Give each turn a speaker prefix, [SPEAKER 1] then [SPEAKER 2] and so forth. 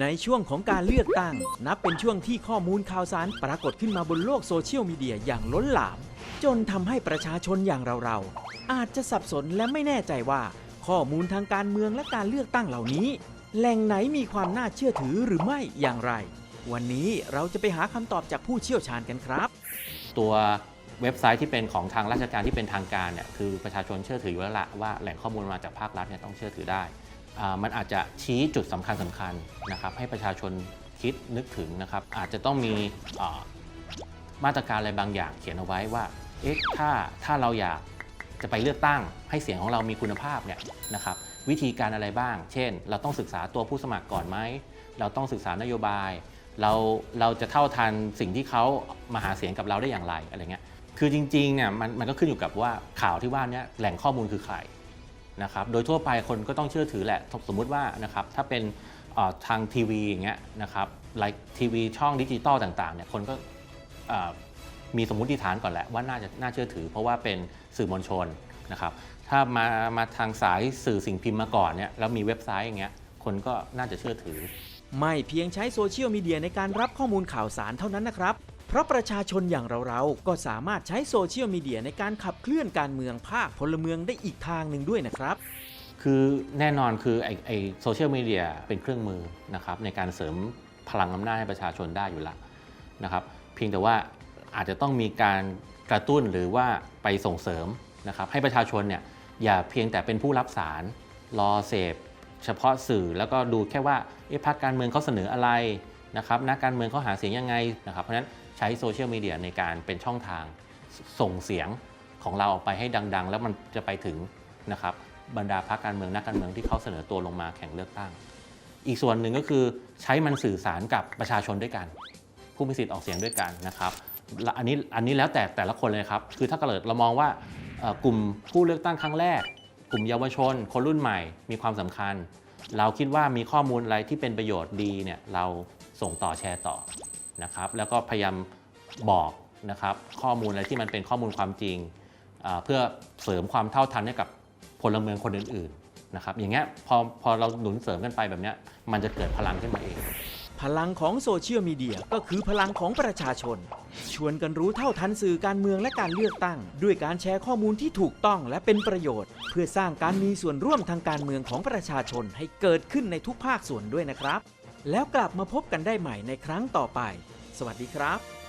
[SPEAKER 1] ในช่วงของการเลือกตั้ง นับเป็นช่วงที่ข้อมูลข่าวสารปรากฏขึ้นมาบนโลกโซเชียลมีเดียอย่างล้นหลาม จนทำให้ประชาชนอย่างเราๆ อาจจะสับสนและไม่แน่ใจว่า ข้อมูลทางการเมืองและการเลือกตั้งเหล่านี้ แหล่งไหนมีความน่าเชื่อถือหรือไม่อย่างไร วันนี้เราจะไปหาคำตอบจากผู้เชี่ยวชาญกันครับ
[SPEAKER 2] ตัว เว็บไซต์ที่เป็นของทางราชการที่เป็นทางการเนี่ยคือประชาชนเชื่อถืออยู่แล้วละว่าแหล่งข้อมูลมาจากภาครัฐเนี่ยต้องเชื่อถือได้ มันอาจจะชี้จุดสำคัญสำคัญนะครับให้ประชาชนคิดนึกถึงนะครับอาจจะต้องมีมาตรการอะไรบางอย่างเขียนเอาไว้ว่าเอ๊ะถ้าถ้าเราอยากจะไปเลือกตั้งให้เสียงของเรามีคุณภาพเนี่ยนะครับวิธีการอะไรบ้าง เช่น เราต้องศึกษาตัวผู้สมัครก่อนไหม เราต้องศึกษานโยบาย เราเราจะเท่าทันสิ่งที่เขามาหาเสียงกับเราได้อย่างไรอะไรเงี้ย คือจริงๆเนี่ยมันมันก็ขึ้นอยู่กับว่าข่าวที่ว่านี้แหล่งข้อมูลคือใครนะครับโดยทั่วไปคนก็ต้องเชื่อถือแหละสมมุติว่านะครับถ้าเป็นทางทีวีอย่างเงี้ยนะครับไลค์ทีวีช่องดิจิตอลต่างๆเนี่ยคนก็มีสมมติฐานก่อนแหละว่าน่าจะน่าเชื่อถือ เพราะว่าเป็นสื่อมวลชนนะครับถ้ามามาทางสายสื่อสิ่งพิมพ์มาก่อนเนี่ยแล้วมีเว็บไซต์อย่างเงี้ยคนก็น่าจะเชื่อถือ
[SPEAKER 1] ไม่เพียงใช้โซเชียลมีเดียในการรับข้อมูลข่าวสารเท่านั้นนะครับ เพราะประชาชนอย่างเราๆ ก็สามารถใช้โซเชียลมีเดียในการขับเคลื่อนการเมืองภาคพลเมืองได้อีกทางหนึ่งด้วยนะครับ
[SPEAKER 2] คือแน่นอนคือไอไอโซเชียลมีเดียเป็นเครื่องมือนะครับในการเสริมพลังอำนาจให้ประชาชนได้อยู่แล้วนะครับเพียงแต่ว่าอาจจะต้องมีการกระตุ้นหรือว่าไปส่งเสริมนะครับให้ประชาชนเนี่ยอย่าเพียงแต่เป็นผู้รับสารรอเสพ เฉพาะสื่อแล้วก็ดูแค่ว่าเอ๊ะพรรคการเมืองเขาเสนออะไร นะครับนักการเมืองเขาหาเสียงยังไงนะครับเพราะฉะนั้นใช้โซเชียลมีเดียในการเป็นช่องทางส่งเสียงของเราออกไปให้ดัง ๆ แล้วมันจะไปถึงนะครับบรรดาพรรคการเมืองนักการเมืองที่เขาเสนอตัวลงมาแข่งเลือกตั้ง อีกส่วนหนึ่งก็คือใช้มันสื่อสารกับประชาชนด้วยกัน ผู้มีสิทธิ์ออกเสียงด้วยกันนะครับและอันนี้อันนี้แล้วแต่แต่ละคนเลยครับคือถ้าเกิดเรามองว่ากลุ่มผู้เลือกตั้งครั้งแรก กลุ่มเยาวชน คนรุ่นใหม่มีความสำคัญ เราคิดว่ามีข้อมูลอะไรที่เป็นประโยชน์ดีเนี่ยเรา ส่งต่อแชร์ต่อนะครับ แล้วก็พยายามบอกนะครับ ข้อมูลอะไรที่มันเป็นข้อมูลความจริง เพื่อเสริมความเท่าทันให้กับพลเมืองคนอื่นๆนะครับ อย่างเงี้ยพอพอเราหนุนเสริมกันไปแบบเนี้ยมันจะเกิดพลังขึ้นมาเอง
[SPEAKER 1] พลังของโซเชียลมีเดียก็คือพลังของประชาชน ชวนกันรู้เท่าทันสื่อการเมืองและการเลือกตั้ง ด้วยการแชร์ข้อมูลที่ถูกต้องและเป็นประโยชน์ เพื่อสร้างการมีส่วนร่วมทางการเมืองของประชาชนให้เกิดขึ้นในทุกภาคส่วนด้วยนะครับ แล้วกลับมาพบกันได้ใหม่ในครั้งต่อไป สวัสดีครับ